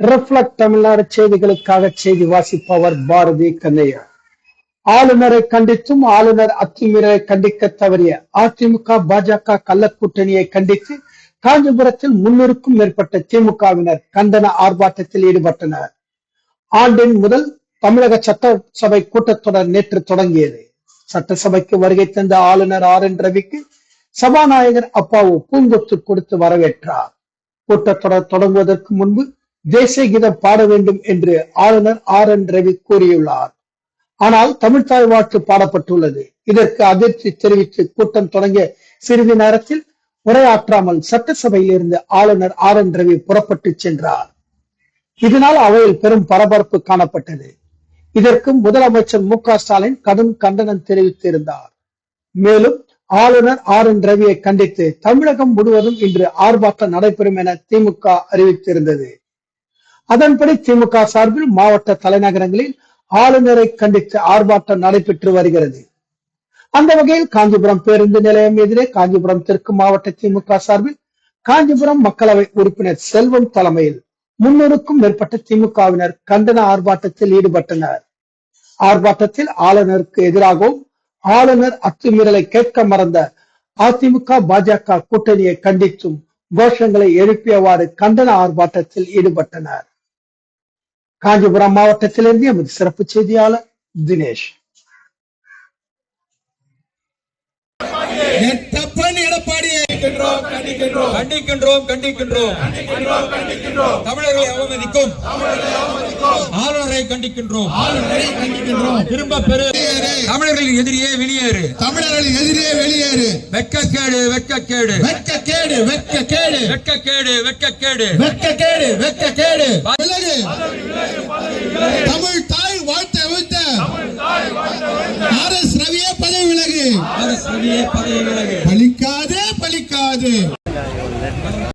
Reflect Tamil Nadu செய்திகளுக்காக செய்தி வாசிப்பவர் பாரதி கண்ணையா. ஆளுநரை கண்டித்தும் ஆளுநர் அத்துமீறலை கண்டிக்க தவறிய அதிமுக பாஜக கள்ளக்கூட்டணியை கண்டித்து காஞ்சிபுரத்தில் முன்னூறுக்கும் மேற்பட்ட திமுகவினர் கண்டன ஆர்ப்பாட்டத்தில் ஈடுபட்டனர். ஆண்டின் முதல் தமிழக சட்டசபை கூட்டத்தொடர் நேற்று தொடங்கியது. சட்டசபைக்கு வருகை தந்த ஆளுநர் ஆர் என் ரவிக்கு சபாநாயகர் அப்பாவு பூங்கொத்து கொடுத்து வரவேற்றார். கூட்டத்தொடர் தொடங்குவதற்கு முன்பு தேசிய கீதம் பாட வேண்டும் என்று ஆளுநர் ஆர் என் ரவி கூறியுள்ளார். ஆனால் தமிழ்தாய் வாழ்த்து பாடப்பட்டுள்ளது. இதற்கு அதிர்ச்சி தெரிவித்து கூட்டம் தொடங்கிய சிறிது நேரத்தில் உரையாற்றாமல் சட்டசபையில் இருந்து ஆளுநர் ஆர் என் ரவி புறப்பட்டு சென்றார். இதனால் அவையில் பெரும் பரபரப்பு காணப்பட்டது. இதற்கும் முதலமைச்சர் மு க ஸ்டாலின் கடும் கண்டனம் தெரிவித்திருந்தார். மேலும் ஆளுநர் ஆர் என் ரவியை கண்டித்து தமிழகம் முழுவதும் இன்று ஆர்ப்பாட்டம் நடைபெறும் என திமுக அறிவித்திருந்தது. அதன்படி திமுக சார்பில் மாவட்ட தலைநகரங்களில் ஆளுநரை கண்டித்து ஆர்ப்பாட்டம் நடைபெற்று வருகிறது. அந்த வகையில் காஞ்சிபுரம் பேருந்து நிலையம் எதிரே காஞ்சிபுரம் தெற்கு மாவட்ட திமுக சார்பில் காஞ்சிபுரம் மக்களவை உறுப்பினர் செல்வம் தலைமையில் முன்னூறுக்கும் மேற்பட்ட திமுகவினர் கண்டன ஆர்ப்பாட்டத்தில் ஈடுபட்டனர். ஆர்ப்பாட்டத்தில் ஆளுநருக்கு எதிராகவும் ஆளுநர் அத்துமீறலை கேட்க மறந்த அதிமுக பாஜக கூட்டணியை கண்டித்தும் கோஷங்களை எழுப்பியவாறு கண்டன ஆர்ப்பாட்டத்தில் ஈடுபட்டனர். காஞ்சிபுரம் மாவட்டத்திலிருந்து எமது சிறப்பு செய்தியாளர் தினேஷ். கண்டிக்கின்றோம் கண்டிக்கின்றோம். தமிழர்களை அவமதிக்கும். ஆளுநரை கண்டிக்கின்றோம். திரும்ப பெறு. தமிழர்களின் எதிரியே வெளியேறு. தமிழர்களின் எதிரே வெளியேறு. வெட்கக்கேடு வெட்கக்கேடு வெட்கக்கேடு வெட்கக்கேடு வெட்கக்கேடு வெட்கக்கேடு வெட்கக்கேடு வெட்கக்கேடு தமிழ் தாய் வாழ்த்தை வைத்த ஆர் எஸ் ரவியே பதவி விலகு. அரசு ரவியே பதவி விலகு. பலிக்காதே பலிக்காது.